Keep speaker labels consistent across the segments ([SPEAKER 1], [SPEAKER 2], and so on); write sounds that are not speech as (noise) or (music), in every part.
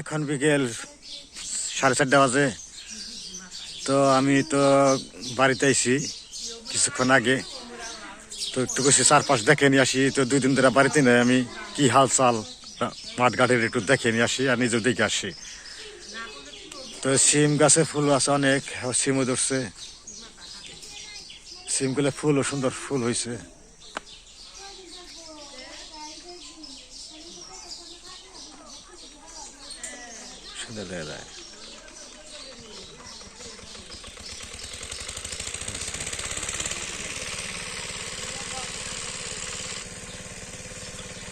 [SPEAKER 1] এখন বিকেল সাড়ে চারটা বাজে। তো আমি তো বাড়িতে আইছি কিছুক্ষণ আগে। তো একটু কিছু চারপাশ দেখে নিয়ে আসি। তো দুই দিন ধরে বাড়িতে নেই আমি। কি হাল চাল মাঠ ঘাটের একটু দেখে নিয়ে আসি আর নিজের দিকে আসি। তো সিম গাছে ফুল আছে অনেক। সিমও ধরছে। সিমগুলো ফুলও সুন্দর ফুল হয়েছে দেখা যায়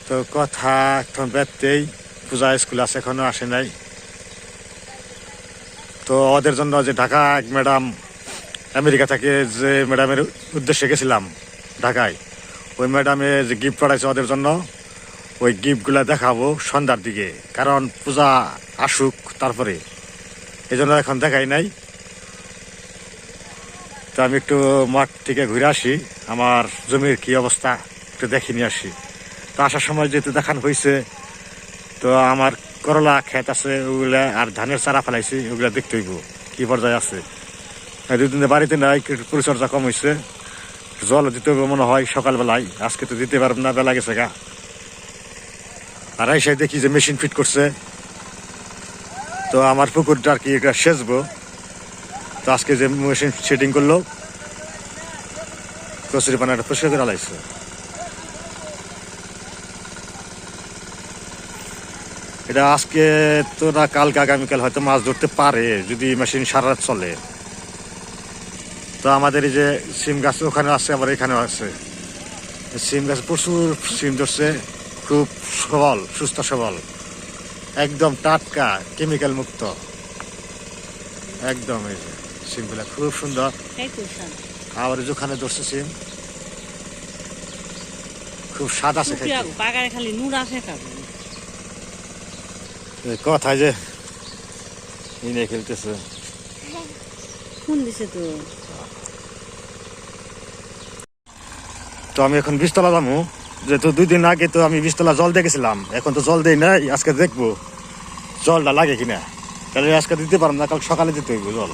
[SPEAKER 1] তো কথা এখন বেরতেই পূজা স্কুল আছে, এখনও আসে নাই। তো ওদের জন্য যে ঢাকা এক ম্যাডাম আমেরিকা থেকে যে ম্যাডামের উদ্দেশ্যে গেছিলাম ঢাকায়, ওই ম্যাডামে যে গিফট পাঠাইছে ওদের জন্য ওই গিফটগুলা দেখাবো সন্ধ্যার দিকে। কারণ পূজা আসুক তারপরে। এই জন্য এখন দেখাই নাই। তো আমি একটু মাঠ থেকে ঘুরে আসি। আমার জমির কি অবস্থা একটু দেখে নিয়ে আসি। তো আসার সময় যেহেতু দেখানো হয়েছে তো আমার করলা ক্ষেত আছে, ওগুলা আর ধানের চারা ফেলাইছি, ওগুলা দেখতে হইব, কি পর্যায়ে আছে। দুদিন বাড়িতে নাই পরিচর্যা কম হয়েছে জল দিতে হবে মনে হয় সকালবেলায়, আজকে তো দিতে পারব না, বেলা গেছে গা। আর এসে দেখি যে মেশিন ফিট করছে। তো আমার পুকুরটা আর কি এটা সেচবো। তো আজকে যে মেশিন সেটিং করল, কচুরি পানাটা পরিষ্কার করে আলাইছে। এটা আজকে তো না, কালকে আগামীকাল হয়তো মাছ ধরতে পারে, যদি মেশিন সারা রাত চলে। তো আমাদের এই যে সিম গাছ ওখানে আছে, আবার এখানেও আছে। সিম গাছ প্রচুর সিম ধরছে। খুব সবল সুস্থ সবল। একদম টাটকা কেমিক্যাল মুক্ত। একদম এই যে সিমগুলা খুব সুন্দর। আবার ওখানে ধরছে সিম। খুব স্বাদ আছে
[SPEAKER 2] বাগানে খালি খাব
[SPEAKER 1] কথায় যে ইনে খেলতেছে।
[SPEAKER 2] দিছে তো।
[SPEAKER 1] তো আমি এখন বিস্তলা যাব। যেহেতু দুই দিন আগে তো আমি বিস্তলা জল দেখেছিলাম এখন তো জল দেই নাই আজকে দেখব জলটা লাগে কিনা। তাহলে আজকে দিতে পারব না, কাল সকালে দিতে হইব জল।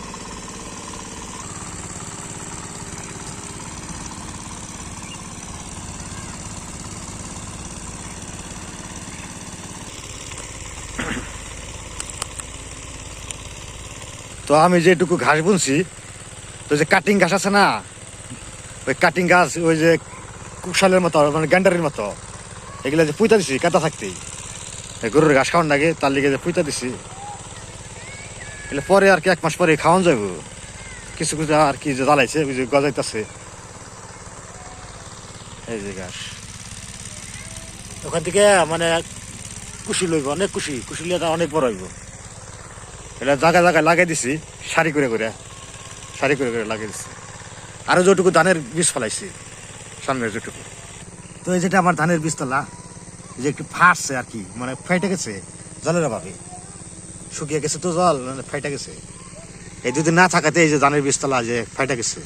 [SPEAKER 1] তো আমি যেটুকু ঘাস বুনছি, তো যে কাটিং ঘাস আছে না, ওই কাটিং গাছ ওই যে কুশালের মতো মানে গ্যান্ডারের মতো। এগুলো যে পুঁতা দিছি, কাটা থাকতেই। গরুর ঘাস খাওয়ান লাগে তার লিগে যে পুঁতা দিছি, এগুলো পরে আর কি এক মাস পরে খাওয়ান যাব কিছু কিছু আর কি যে জ্বালাইছে, ওই যে গজাইতেছে। এই যে ঘাস। ওখান থেকে মানে কুশি লইব, অনেক কুশি। কুশি লিয়ে অনেক বড় হইব। এটা জায়গায় জায়গায় লাগাই দিছি, সারি করে করে। সারি করে করে লাগিয়ে দিছি। আরও যেটুকু ধানের বীজ ফলাইছি। সামনের যেটুকু তো এই যেটা আমার ধানের বীজতলা যে একটু ফাটছে আর কি মানে ফেটে গেছে জলের অভাবে। শুকিয়ে গেছে তো জল মানে ফাইটে গেছে। এই দুদিন না থাকাতে এই যে ধানের বীজতলা যে ফাইটে গেছে,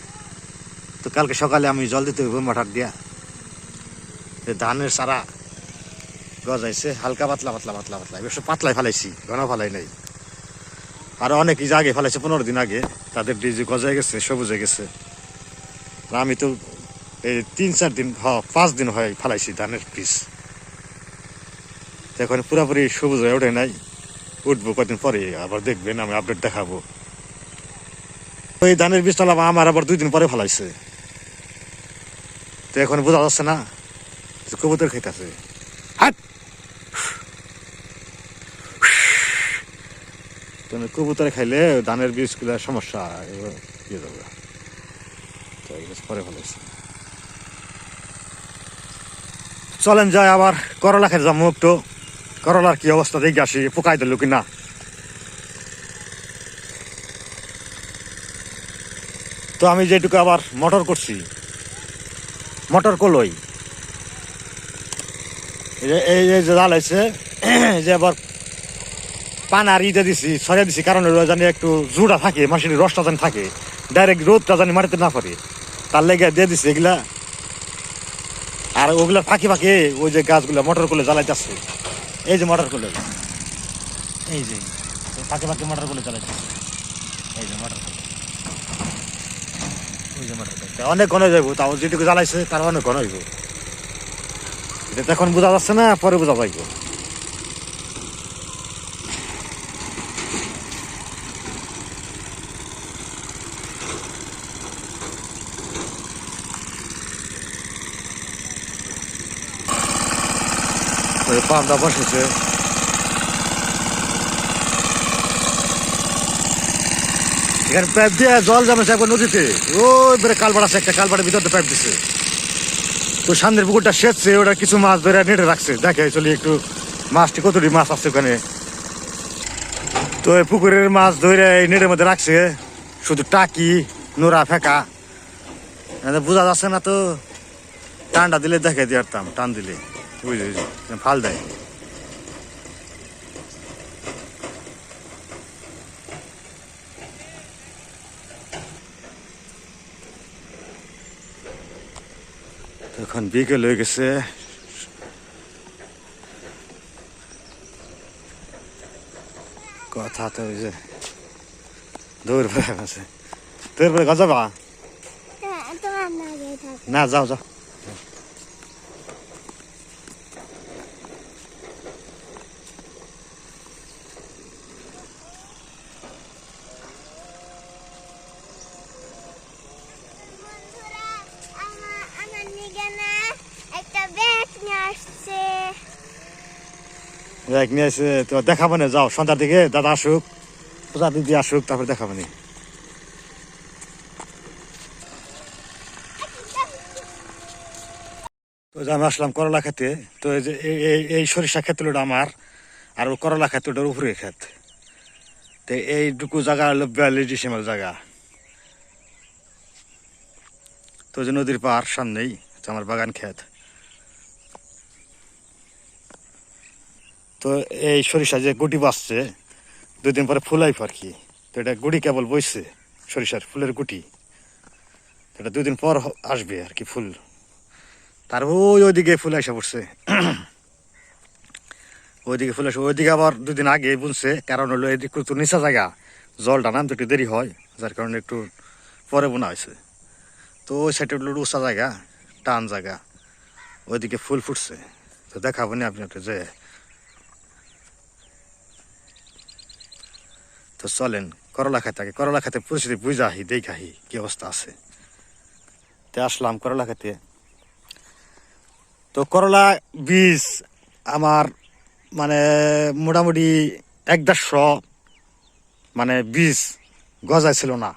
[SPEAKER 1] তো কালকে সকালে আমি জল দিতে হইব মোটর দিয়া। যে ধানের সারা গজাইছে, হালকা পাতলা পাতলা পাতলা পাতলা। বেশ পাতলাই ফেলাইছি ঘন ফেলাই নাই। আর অনেক যে আগে ফেলাইছে, পনেরো দিন আগে। তাদের ডিজি গজায় গেছে, সবুজ হয়ে গেছে আমি তো এই তিন চার দিন হ পাঁচ দিন হয় ফেলাইছি ধানের পিস এখন পুরোপুরি সবুজ হয়ে ওঠে নাই, উঠবো কদিন পরে, আবার দেখবেন, আমি আপডেট দেখাবো। ওই ধানের বীজতলা আমার আবার দুই দিন পরে ফেলাইছে। তো এখন বোঝা যাচ্ছে না কবুতর খাইতেছে। হাট! তো কবুতরে খাইলে ধানের বীজগুলো সমস্যা ইয়ে যাবে তো পরে চলেন যাই আবার করলা খেতে যাব একটু। করলার কি অবস্থা দেখে আসি পোকাই দিল কিনা। তো আমি যেটুকু আবার মটর করছি। মটর কলই। এই যে- জাল এই যে আবার পান আর ইটা দিছি, ছড়িয়ে দিছি, কারণ জানি একটু জুড়া থাকে মাসির রসটা জানি থাকে ডাইরেক্ট রোদটা জানি মাটিতে না পড়ে। তার লেগে দিয়ে দিছি এগুলা। আর ওগুলো ফাঁকি ফাঁকি ওই যে গাছগুলো মোটর করলে জ্বালাইতেছে। এই যে মোটর করলে এই যে ফাঁকে ফাঁকে মোটরগুলো জ্বালাইতেছে। এই যে মোটর ওই যে মোটর অনেক ঘন যাব তাও যেটুকু জ্বালাইছে তার অনেক ঘন হইব। এটা তো এখন বোঝা যাচ্ছে না, পরে বোঝা পাইব ওই পাম্পটা বসেছে এখানে পাইপ দিয়ে জল জমেছে একবার নদীতে। ওই বেড়ে কালবার আছে একটা কালবারের ভিতরে পাইপ দিছে। তো সামনের পুকুরটা সেচছে ওটা কিছু মাছ ধরে নেটে রাখছে। দেখে চলি একটু, মাছটি কতটি মাছ আছে ওখানে। তো এই পুকুরের মাছ ধরে এই নেটের মধ্যে রাখছে। শুধু টাকি নোরা ফেকা। বোঝা যাচ্ছে না তো, টানটা দিলে দেখে দিয়ে পারতাম টান দিলে। বুঝলি বুঝলি ফাল দেয় এখন বিকেল হয়ে গেছে কথা তো ওই যে দৌড় পড়ে আছে দৌড় পড়ে গজা
[SPEAKER 3] না
[SPEAKER 1] যাও যাও
[SPEAKER 3] বন্ধুরা আমার আমার নিগানা একটা ব্যাগ নিয়ে আসছে
[SPEAKER 1] দেখ নিয়ে এসে তো দেখাবো না, যাও, সন্ধ্যার দিকে দাদা আসুক, পূজা দিদি আসুক, তারপরে দেখাবো না। তো আমি আসলাম করলা খেতে, তো এই যে এই- এই সরিষা ক্ষেত হলো আমার, আর ও করলা ক্ষেত ওটার উপরে ক্ষেত। তো এইটুকু জায়গা হলো বিয়াল্লিশ ডিসেম্বর জায়গা। তো যে নদীর পাহাড় সামনেই আমার বাগান ক্ষেত। তো এই সরিষা যে গুটি বাসছে দুদিন পরে ফুলাই আর কি তো এটা গুটি কেবল বইছে, সরিষার ফুলের গুটি। এটা দুদিন পর আসবে আর কি ফুল। তার ওই ওইদিকে ফুল এসে পড়ছে। (clears throat) ওইদিকে ফুল এসে ওইদিকে আবার দুদিন আগে বুনছে। কারণ হলো এদিকে একটু নিচা জায়গা, জলটা নামতে একটু দেরি হয়, যার কারণে একটু পরে বোনা হয়েছে। তো ওই সাইডে হলো উঁচা জায়গা, টান জায়গা, ওইদিকে ফুল ফুটছে। তো দেখাবো না আপনি একটু যে তো চলেন, করলা খাইতে আগে করলা খাইতে পরিস্থিতি বুঝা আহি দেখাহি কি অবস্থা আছে। তো আসলাম করলা খাইতে। তো করলা বীজ আমার মানে মোটামুটি এক দেড়শো মানে বীজ গজাইছিল না।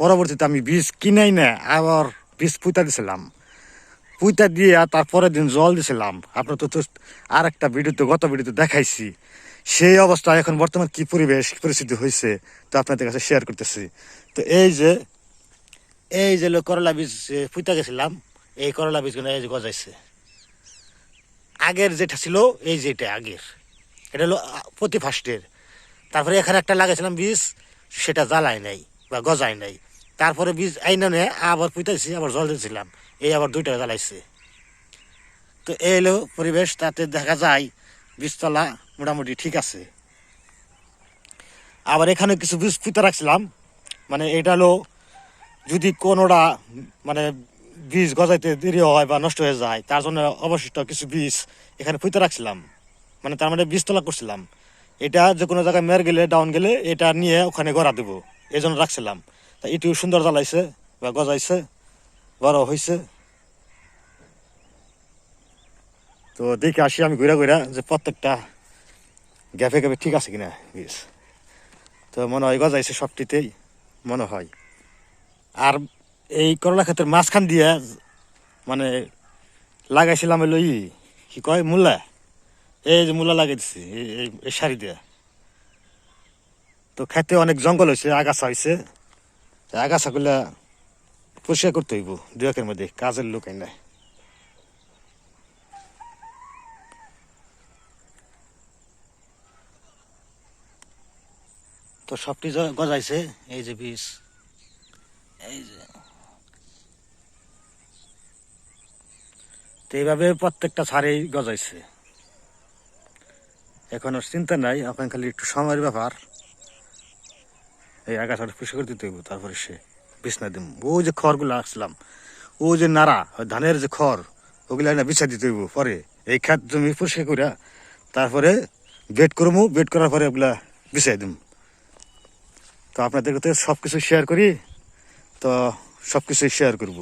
[SPEAKER 1] পরবর্তীতে আমি বীজ কিনাই না, আবার বীজ পুঁতা দিছিলাম। পুঁতা দিয়ে তারপরের দিন জল দিছিলাম। আপনার তো তো আর একটা ভিডিওতে, গত ভিডিওতে দেখাইছি। সেই অবস্থা এখন বর্তমান কি পরিবেশ, কি পরিস্থিতি হয়েছে তো আপনাদের কাছে শেয়ার করতেছি। তো এই যে এই যে করলা বীজ পুঁতা গেছিলাম, এই করলা বীজগুলো এই যে গজাইছে। আগের যেটা ছিল, এই যেটা আগের। এটা হলো প্রতি ফার্স্টের তারপরে এখানে একটা লাগাইছিলাম বীজ, সেটা জ্বালায় নাই বা গজায় নাই। তারপরে বীজ আইনে আবার পুঁতাইছি আবার জল দিয়েছিলাম এই আবার দুইটা জ্বালাইছে। তো এই হলো পরিবেশ, তাতে দেখা যায় বীজতলা মোটামুটি ঠিক আছে। আবার এখানে কিছু বীজ পুঁতে রাখছিলাম। মানে এটা হলো, যদি কোনোটা মানে বীজ গজাইতে দেরি হয় বা নষ্ট হয়ে যায়, তার জন্য অবশিষ্ট কিছু বীজ এখানে পুঁতে রাখছিলাম। মানে তার মানে বীজতলা করছিলাম। এটা যে কোনো জায়গায় মের গেলে ডাউন গেলে, এটা নিয়ে ওখানে গড়া দেবো। এই জন্য রাখছিলাম। তা এটিও সুন্দর জ্বালাইছে বা গজাইছে, বড় হয়েছে তো দেখে আসি আমি ঘুরে ঘুরে যে প্রত্যেকটা গ্যাপে গ্যাপে ঠিক আছে কিনা? বীজ তো মনে হয় গজাইছে সবটিতেই, মনে হয়। আর এই করলা ক্ষেতের মাঝখান দিয়ে মানে লাগাইছিলাম হলো ই, কি কয়, মূলা? এই যে মূলা লাগাই দিছি, এই শাড়ি দিয়ে। তো খেতে অনেক জঙ্গল হয়েছে আগাছা হয়েছে আগাছাগুলা পরিষ্কার করতে হইব দু একের মধ্যে, কাজের লোক নাই। তো সবটি গজাইছে। এই যে বীজ এই যে। তো এইভাবে প্রত্যেকটা ছাড়েই গজাইছে। এখন আর চিন্তা নাই, এখন খালি একটু সময়ের ব্যাপার। এই আগাছাটা পরিষ্কার করে দিতে হইব, তারপরে সে বিছনা দিব ওই যে খড়গুলো আসলাম ও যে নাড়া ধানের যে খড়, ওগুলা না বিছা দিতে হইব পরে। এই খাত জমি পরিষ্কার করে তারপরে বেড করব বেড করার পরে ওগুলা বিছাই দিম। তো আপনাদেরকে তো সব কিছু শেয়ার করি, তো সব কিছুই শেয়ার করব।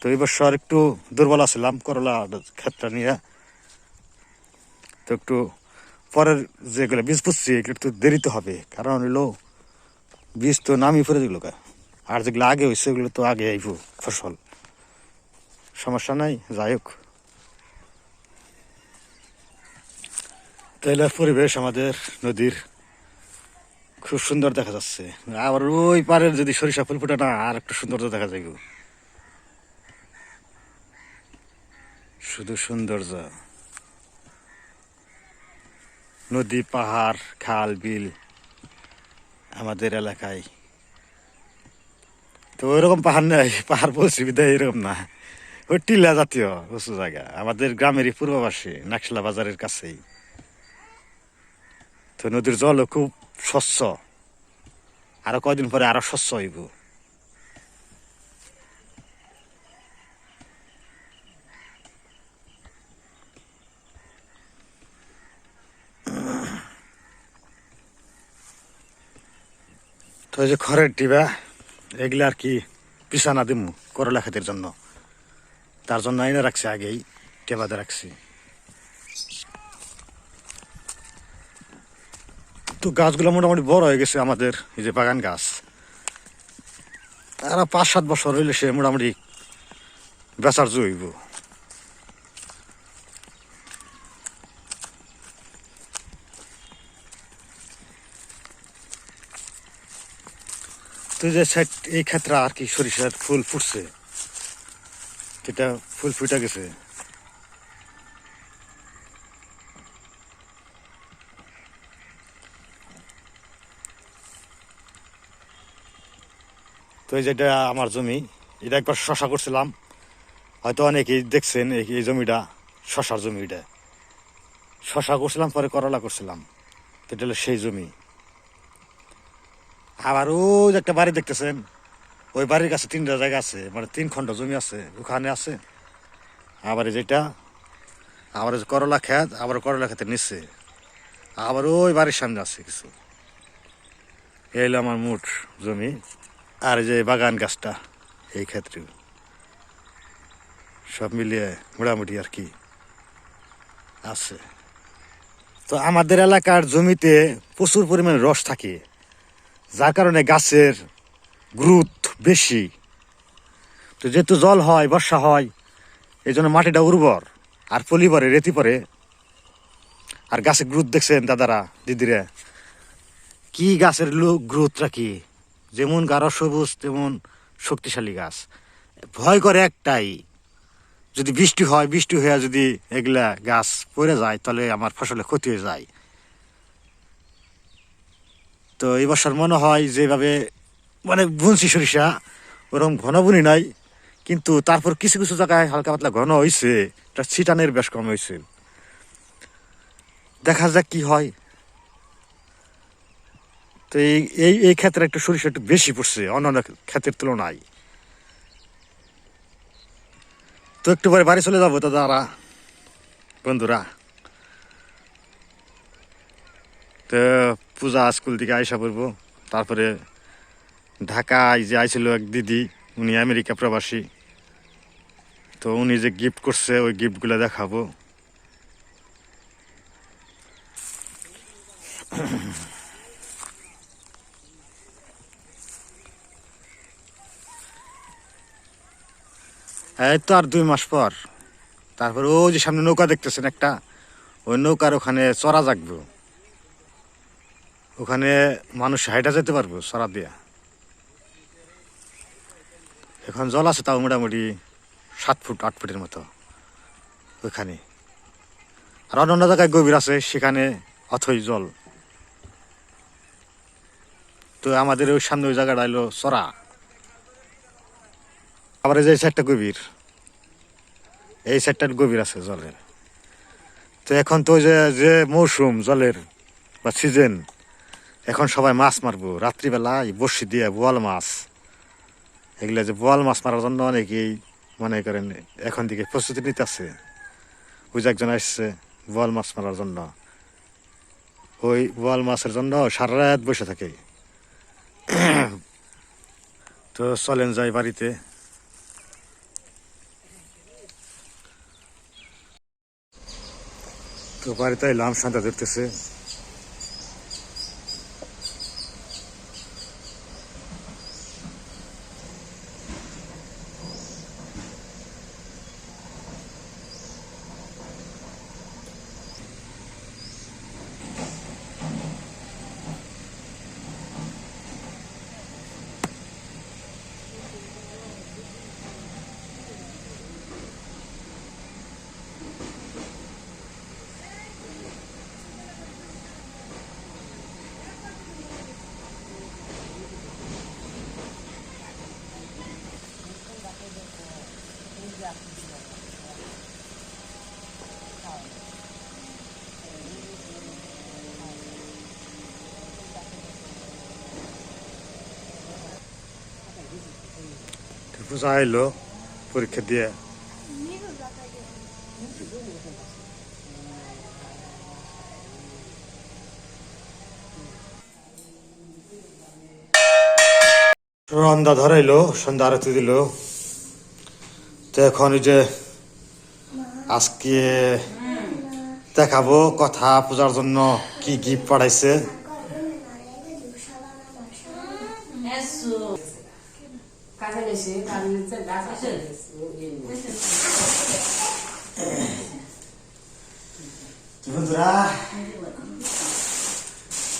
[SPEAKER 1] তো এই বছর একটু দুর্বল আসলাম করলা ক্ষেতটা নিয়ে। তো একটু পরের যেগুলো বীজ পুষছি এগুলো একটু দেরিতে হবে, কারণ হলো বীজ তো নামি পড়ে যেগুলো আর যেগুলো আগে হয়েছে ওগুলো তো আগে আইব ফসল। সমস্যা নাই, যাই হোক। তাইলে পরিবেশ আমাদের, নদীর খুব সুন্দর দেখা যাচ্ছে। আবার ওই পারের যদি সরিষা ফুল ফুটে না, আর একটু সুন্দর দেখা গো। শুধু সৌন্দর্য। নদী, পাহাড়, খাল, বিল আমাদের এলাকায়। তো ওইরকম পাহাড় নেই, পাহাড় বলছি বিদায় এরকম না। ওই টিলা জাতীয় উঁচু জায়গা। আমাদের গ্রামেরই পূর্ববাসী, নাকশলা বাজারের কাছেই। তো নদীর জলও খুব স্বচ্ছ। আরও কয়দিন পরে আরও স্বচ্ছ হইব। তো যে খড়ের ডিবা, এগুলা আর কি পিছানা দিমু, করলা খেতের জন্য। তার জন্য এনে রাখছি আগেই, টেবাতে রাখছি। তো গাছগুলো মোটামুটি বড় হয়ে গেছে আমাদের, এই যে বাগান গাছ। আর পাঁচ সাত বছর হইলে সে মোটামুটি বেচার জইব তো যে সাইড, এই ক্ষেত্রে আর কি সরিষার ফুল ফুটছে? যেটা ফুল ফুটে গেছে। তো এই যেটা আমার জমি, এটা একবার শশা করছিলাম। হয়তো অনেকেই দেখছেন এই জমিটা, শশার জমি এটা। শশা করছিলাম, পরে করলা করছিলাম। তো এটা হলো সেই জমি। আবার ওই একটা বাড়ি দেখতেছেন, ওই বাড়ির কাছে তিনটা জায়গা আছে মানে তিন খণ্ড জমি আছে, ওখানে আছে। আবার যেটা আবার করলা খেত আবার করলা খেতে নিচ্ছে আবার ওই বাড়ির সামনে আছে কিছু। এই হলো আমার মোট জমি। আর যে বাগান গাছটা, এই ক্ষেত্রে সব মিলিয়ে মোটামুটি আর কি আছে। তো আমাদের এলাকার জমিতে প্রচুর পরিমাণে রস থাকে, যার কারণে গাছের গ্রোথ বেশি। তো যেহেতু জল হয়, বর্ষা হয় এই জন্য মাটিটা উর্বর, আর পলি পরে, রেতি পরে। আর গাছের গ্রোথ দেখছেন দাদারা, দিদিরা। কি গাছের লোক গ্রোথটা কি? যেমন গাঢ় সবুজ, তেমন শক্তিশালী গাছ। ভয় করে একটাই, যদি বৃষ্টি হয়, বৃষ্টি হয়ে যদি এগুলা গাছ পড়ে যায়, তাহলে আমার ফসলে ক্ষতি হয়ে যায়। তো এই বছর মনে হয় যেভাবে মানে বুনছি সরিষা ওরকম ঘন বুনি নাই, কিন্তু তারপর কিছু কিছু জায়গায় হালকা পাতলা ঘন হয়েছে ছিটানের বেশ কম হয়েছে দেখা যাক কি হয়। তো এই এই ক্ষেত্রে একটু সরিষা একটু বেশি পড়ছে, অন্যান্য ক্ষেত্রের তুলনায়। তো একটু পরে বাড়ি চলে যাব দাদারা বন্ধুরা। তো পূজা স্কুল থেকে আইসা পড়ব, তারপরে ঢাকায় যে আইছিল এক দিদি, উনি আমেরিকা প্রবাসী। তো উনি যে গিফট করছে, ওই গিফটগুলো দেখাবো। এই তো আর দুই মাস পর। তারপর ওই যে সামনে নৌকা দেখতেছেন একটা, ওই নৌকার ওখানে চড়া জাগবো। ওখানে মানুষ হাইটা যেতে পারব চড়া দিয়া। এখন জল আছে তাও মোটামুটি সাত ফুট, আট ফুটের মতো ওইখানে। আর অন্য জায়গায় গভীর আছে, সেখানে অথই জল। তো আমাদের ওই সামনে ওই জায়গাটা এলো চড়া। আবার এই যে সাইডটা গভীর। এই সাইডটার গভীর আছে জলের। তো এখন তো যে যে মৌসুম, জলের বা সিজন এখন সবাই মাছ মারবো। রাত্রিবেলা এই বড়শি দিয়ে বোয়াল মাছ। এগুলা যে বোয়াল মাছ মারার জন্য অনেকেই মনে করেন এখন দিকে প্রস্তুতি নিতেছে। ওই যে একজন আসছে বোয়াল মাছ মারার জন্য। ওই বোয়াল মাছের জন্য সারা রাত বসে থাকে। (clears throat) তো চলেন যাই বাড়িতে। তো বাড়িতে লাম সন্ধ্যা ধরতেছে। পূজা এলো পরীক্ষা দিয়ে। সন্ধ্যা ধরাইলো, সন্ধ্যা আরতি দিল। তো এখন যে আজকে দেখাবো কথা পূজার জন্য কি গিফট পাঠাইছে
[SPEAKER 4] কাছে গেছে কাছে গেছে গাছ আছে
[SPEAKER 1] বন্ধুরা ফ্রেশ হলাম তো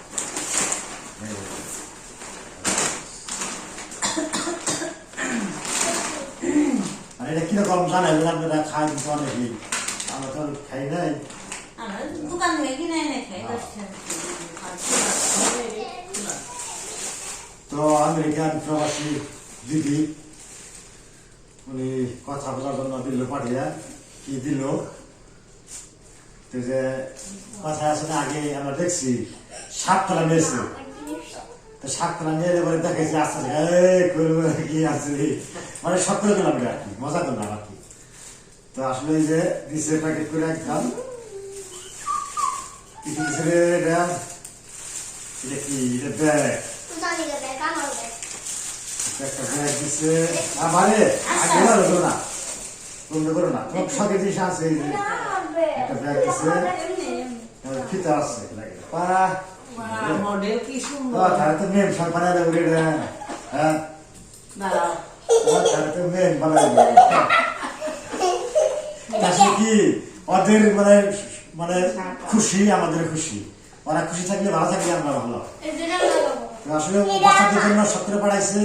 [SPEAKER 1] এটা কীরকম জানেন আপনারা কিন্তু অনেকেই আমরা তো খাই নাই তো আমেরিকান প্রবাসী দিদি উনি কথা বলার জন্য দিল পাঠিয়ে কি দিল তো যে কথা আছে না আগে আমরা দেখছি সাততলা নিয়েছে তো সাততলা নিয়ে এবারে দেখেছি আস্তে আস্তে কি আছে মানে সব করে গেলাম আর কি মজা করলাম আর কি। তো আসলে এই যে দিছে প্যাকেট করে একদম কি কি দিছে এটা এটা কি? এটা ব্যাগ
[SPEAKER 3] জানি গে বেকা নবে
[SPEAKER 1] একটা ব্যাগ দিছে। আমারে আগে না করো না। বন্ধ করো না। তোমার সঙ্গে জিনিস আছে এই যে। একটা ব্যাগ ফিতা আছে লাগে পারা
[SPEAKER 4] মডেল কি সুন্দর।
[SPEAKER 1] তাহলে তো মেম হ্যাঁ। কি ওদের মানে মানে খুশি আমাদের খুশি ওরা খুশি থাকলে ভালো থাকলে আমরা ভালো আসলে বাচ্চাদের জন্য সত্তর পাঠাইছে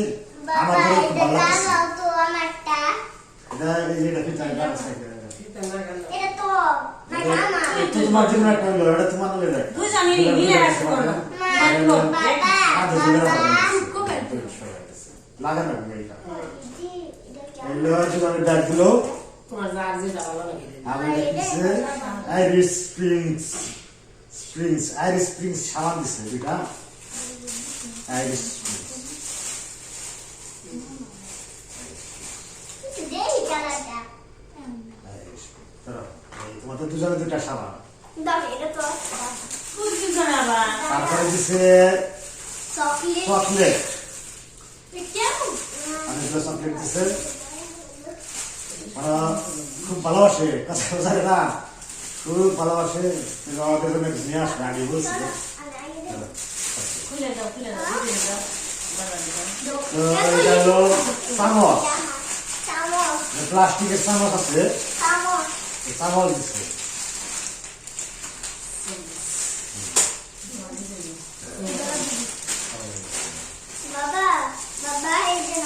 [SPEAKER 1] আমাদের খুব ভালো লাগছে
[SPEAKER 3] লাগাও তো আমারটা
[SPEAKER 1] এটা এটা ফিতা এটা
[SPEAKER 3] এটা তো না না
[SPEAKER 1] তোমার জন্য একটা হলো এটা তোমার হলো এটা
[SPEAKER 2] দুইজনে মিলে রাখতে পারব
[SPEAKER 1] লাগানো এটা আমি
[SPEAKER 4] ব্যাগগুলো যেটা
[SPEAKER 1] Irish springs springs Irish springs সাবান দিছে দুটা আইরিশ দুজনে দুটা সাবান
[SPEAKER 3] দাও এটা তো
[SPEAKER 2] খুব সুন্দর আবার
[SPEAKER 1] তারপরে দিছে
[SPEAKER 3] চকলেট।
[SPEAKER 1] চকলেট দিছে। ওরা খুব ভালোবাসে কাছে জানে না খুব ভালোবাসে। আমাদের জন্য নিয়ে আসবে আগে বলছিল তো এটা হলো চামচ।
[SPEAKER 3] চামচ।
[SPEAKER 1] প্লাস্টিকের চামচ আছে।
[SPEAKER 3] চামচ।
[SPEAKER 1] দিচ্ছে
[SPEAKER 3] বাবা
[SPEAKER 2] বাদ
[SPEAKER 1] আবার
[SPEAKER 2] নাই।
[SPEAKER 1] কিছু বাদ দিলে হয়।
[SPEAKER 2] দেন।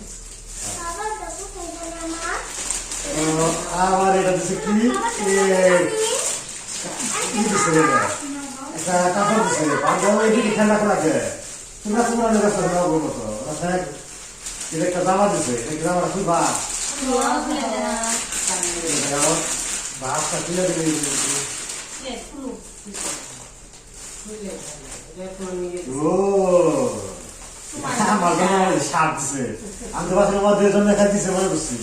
[SPEAKER 1] আমি আবার এটা দিছে কি? একটা কাপড় একটা জামা দিছে। জামা বা? আমার দিছে। আমি তো বাসের মধ্যে দেখা দিছে, মনে করছি।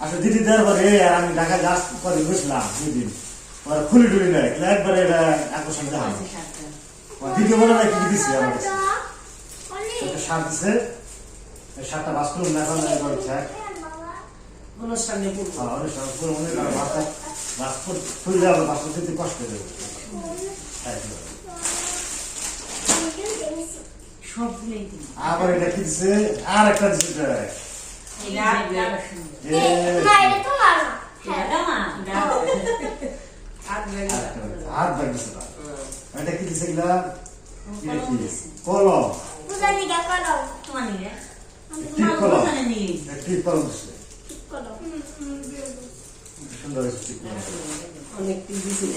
[SPEAKER 1] আসলে দিদি দেওয়ার পরে আর আমি ঢাকা যাস পরে বুঝলাম দুদিন ওরা খুলি টুলি নেয় একবারে এটা আকর্ষণ দেখা যায়। দিদি বলে না কি দিছে আমার কাছে। একটা সার দিছে। সারটা বাস করুন না এখন একবার
[SPEAKER 4] অনুষ্ঠানে
[SPEAKER 1] হ্যাঁ অনুষ্ঠান মনে বাস খুলে যাবে কষ্ট হয়ে যাবে হ্যাঁ,
[SPEAKER 2] দিন
[SPEAKER 1] আবার এটা কি দিছে? আর একটা
[SPEAKER 4] হাত
[SPEAKER 1] আর দিছে, দিছে তার। এটা কি দিছে এটা
[SPEAKER 2] কলম দিছে।
[SPEAKER 1] দিছে সুন্দর
[SPEAKER 4] অনেক টিভি ছিল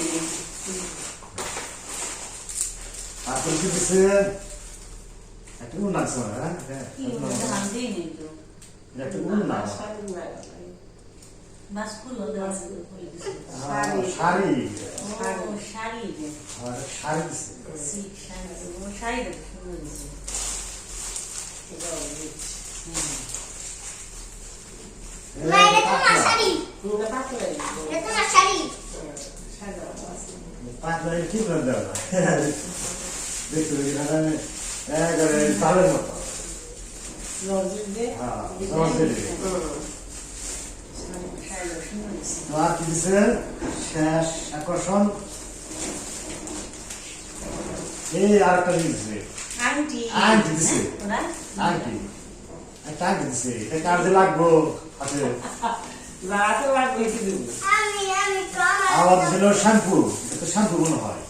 [SPEAKER 1] কি দিছে একটা দিছে মনে হয়, একটা উন্না শাড়ি
[SPEAKER 2] শাড়ি
[SPEAKER 1] শাড়ি পাঁচবার কি দেওয়া যায়? দেখতে দেখি না জানে, একেবারে তালের মতো। হ্যাঁ, জর্জেট।
[SPEAKER 2] শাড়িটা সুন্দর দিছে
[SPEAKER 1] তো আর কি দিছে? শেষ আকর্ষণ। এই দিছে।
[SPEAKER 2] আংটি
[SPEAKER 1] আংটি দিছে।
[SPEAKER 2] ওরা
[SPEAKER 1] আংটি। একটা আংটি দিছে। এটা কাজে লাগবো হাতে। আবার দিছিল শ্যাম্পু এটা শ্যাম্পু মনে হয়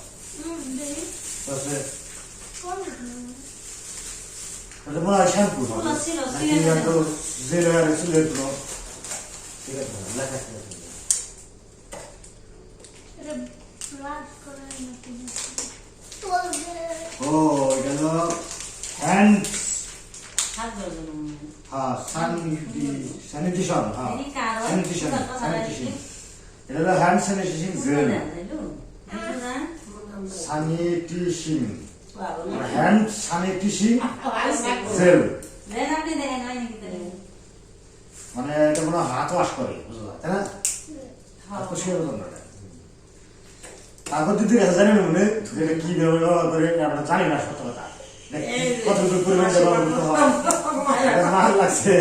[SPEAKER 1] তারপরে এটা মনে হয় শ্যাম্পু হবে।
[SPEAKER 2] ছিল, ছিল,
[SPEAKER 1] নাকি
[SPEAKER 2] ছিল।
[SPEAKER 1] একটু জেল হয়ে ছিল একটু। ঠিক আছে, লেখা আছে। ও এটা হলো হ্যান্ড
[SPEAKER 2] হাত ধরে দেবো মনে হয়।
[SPEAKER 1] হ্যাঁ স্যানিটেশন হ্যাঁ
[SPEAKER 2] এই কারও
[SPEAKER 1] স্যানিটেশন
[SPEAKER 2] কথা কথা
[SPEAKER 1] স্যানিটেশন এটা হলো hand sanitation gel sanitation hand sanitation gel মানে এটা মনে হাত ওয়াশ করে বুঝলা? তাই না? হাত পরিষ্কার করতাম না তারপর দিদি কাছে জানি না মনে এটা কি ব্যবহার করে আমরা জানি না সত্য কথা। কতটুকু পরিমাণ ব্যবহার করতে হয়? মার লাগছে।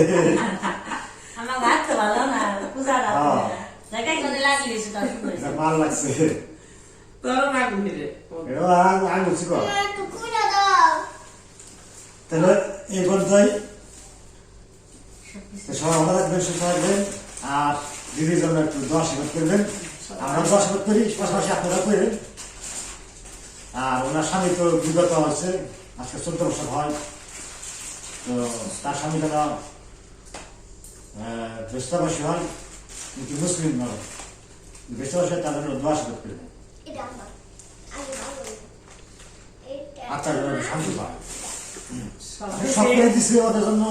[SPEAKER 2] আমার হাত তো ভালো না পূজা
[SPEAKER 1] হ্যাঁ। মার লাগছে।
[SPEAKER 4] তোর লাগবে রে
[SPEAKER 1] এটা আমি আমি বলছি কর। তাহলে এই পর্যায়ে সবাই ভালো থাকবেন সুস্থ থাকবেন আর দিদির জন্য একটু দোয়া আশীর্বাদ করবেন। আমরা দোয়া আশীর্বাদ করি পাশাপাশি আপনারা করেন। আর ওনার স্বামী তো বিগত হয়েছে আজকে চোদ্দ বছর হয়। তো তার স্বামী যেন বেস্তাবাসী হয় কিন্তু মুসলিম নয় বেস্তাবাসী তার জন্য দোয়া আশীর্বাদ করবেন। আত্মার জন্য শান্তি পায় সব পেয়ে দিছে ওদের জন্য?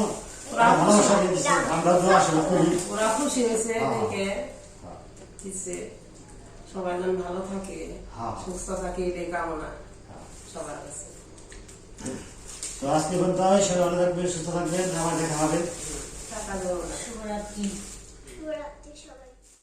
[SPEAKER 1] ভালোবাসা দিছে। আমরা দোয়া আশীর্বাদ করি
[SPEAKER 4] ওরা খুশি হয়েছে
[SPEAKER 1] হ্যাঁ।
[SPEAKER 4] দেখে দিচ্ছে সবাই যেন ভালো থাকে
[SPEAKER 1] হ্যাঁ।
[SPEAKER 4] সুস্থ থাকে এটাই কামনা সবার কাছে।
[SPEAKER 1] তো আজকে পর্যন্ত সবাই ভালো থাকবেন সুস্থ থাকবেন আমার দেখা হবে
[SPEAKER 2] শুভরাত্রি।